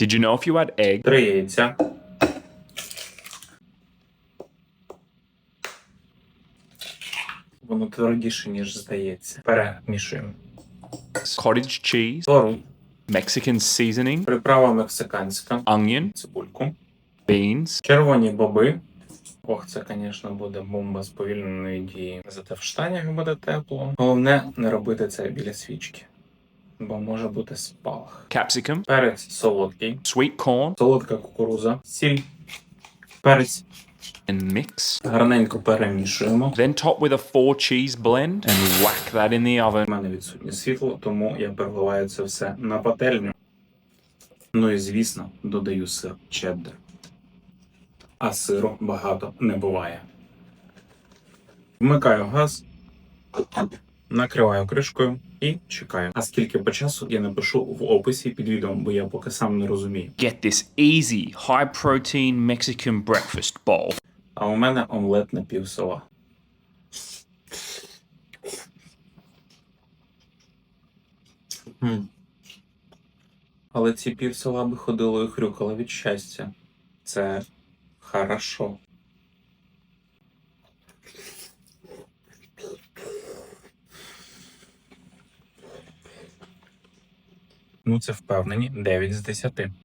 Did you know if you add egg, Три яйця. Воно твердіше, ніж здається. Перемішуємо. cottage cheese, Тору, Mexican seasoning, приправа мексиканська, onion, цибульку, beans, червоні боби. Ох, це, звісно, буде бомба сповільненої дії. Зате в штанях буде тепло. Головне не робити це біля свічки, бо може бути спалах. capsicum, Перець солодкий, sweet corn, солодка кукуруза, сіль, перець. and mix. Гарненько перемішуємо. Then top with a four cheese blend and whack that in the oven. У мене відсутнє світло, тому я переливаю це все на пательню. Ну і звісно, додаю сир чеддер. А сиру багато не буває. Вмикаю газ, накриваю кришкою і чекаю. А скільки по часу я напишу в описі під відео, бо я поки сам не розумію. Get this easy, high protein Mexican breakfast bowl. А у мене омлет на пів села. Але ці пів села би ходило і хрюкало від щастя. Це хорошо. Ну, це впевнені 9 з 10.